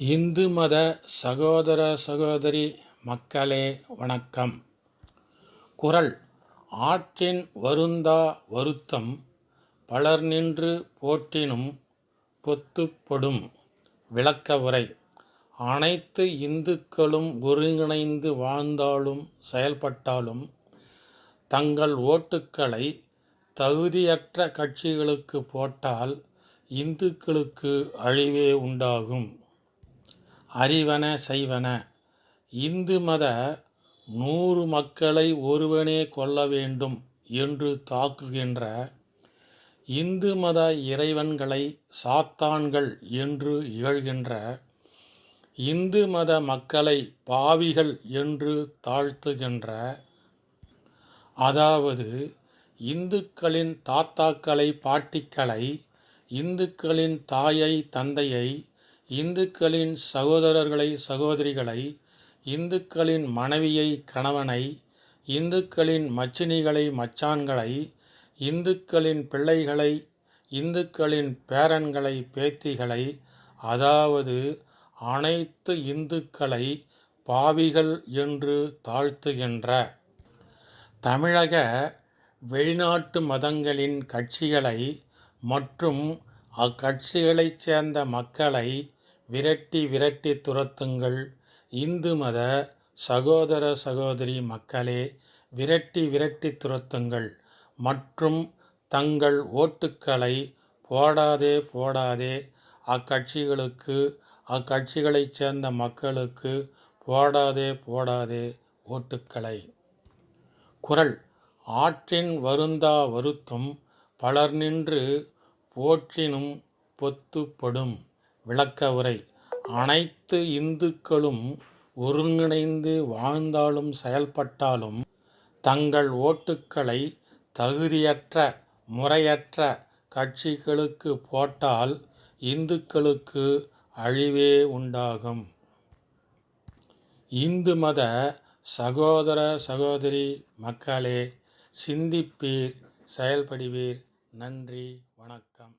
இந்து மத சகோதர சகோதரி மக்களே வணக்கம். குரல் ஆற்றின் வருந்தா வருத்தம் பலர் நின்று போற்றினும் பொத்துப்படும் விளக்க உரை அனைத்து இந்துக்களும் ஒருங்கிணைந்து வாழ்ந்தாலும் செயல்பட்டாலும் தங்கள் ஓட்டுக்களை தகுதியற்ற கட்சிகளுக்கு போட்டால் இந்துக்களுக்கு அழிவே உண்டாகும். அறிவன செய்வன. இந்து மத நூறு மக்களை ஒருவனே கொல்ல வேண்டும் என்று தாக்குகின்ற இந்து மத இறைவன்களை சாத்தான்கள் என்று இகழ்கின்ற இந்து மத மக்களை பாவிகள் என்று தாழ்த்துகின்ற. அதாவது இந்துக்களின் தாத்தாக்களை பாட்டிக்களை இந்துக்களின் தாயை தந்தையை இந்துக்களின் சகோதரர்களை சகோதரிகளை இந்துக்களின் மனைவியை கணவனை இந்துக்களின் மச்சினிகளை மச்சான்களை இந்துக்களின் பிள்ளைகளை இந்துக்களின் பேரன்களை பேத்திகளை அதாவது அனைத்து இந்துக்களை பாவிகள் என்று தாழ்த்துகின்ற தமிழக வெளிநாட்டு மதங்களின் கட்சிகளை மற்றும் அக்கட்சிகளைச் சேர்ந்த மக்களை விரட்டி விரட்டி துரத்துங்கள். இந்து மத சகோதர சகோதரி மக்களே விரட்டி விரட்டி துரத்துங்கள். மற்றும் தங்கள் ஓட்டுக்களை போடாதே போடாதே. அக்கட்சிகளுக்கு அக்கட்சிகளைச் சேர்ந்த மக்களுக்கு போடாதே போடாதே ஓட்டுக்களை. குரல் ஆற்றின் வருந்தா வருத்தும் பலர் நின்று போற்றினும் பொத்துப்படும். விளக்க உரை. அனைத்து இந்துக்களும் ஒருங்கிணைந்து வாழ்ந்தாலும் செயல்பட்டாலும் தங்கள் ஓட்டுக்களை தகுதியற்ற முறையற்ற கட்சிகளுக்கு போட்டால் இந்துக்களுக்கு அழிவே உண்டாகும். இந்து மத சகோதர சகோதரி மக்களே சிந்திப்பீர் செயல்படுவீர். நன்றி வணக்கம்.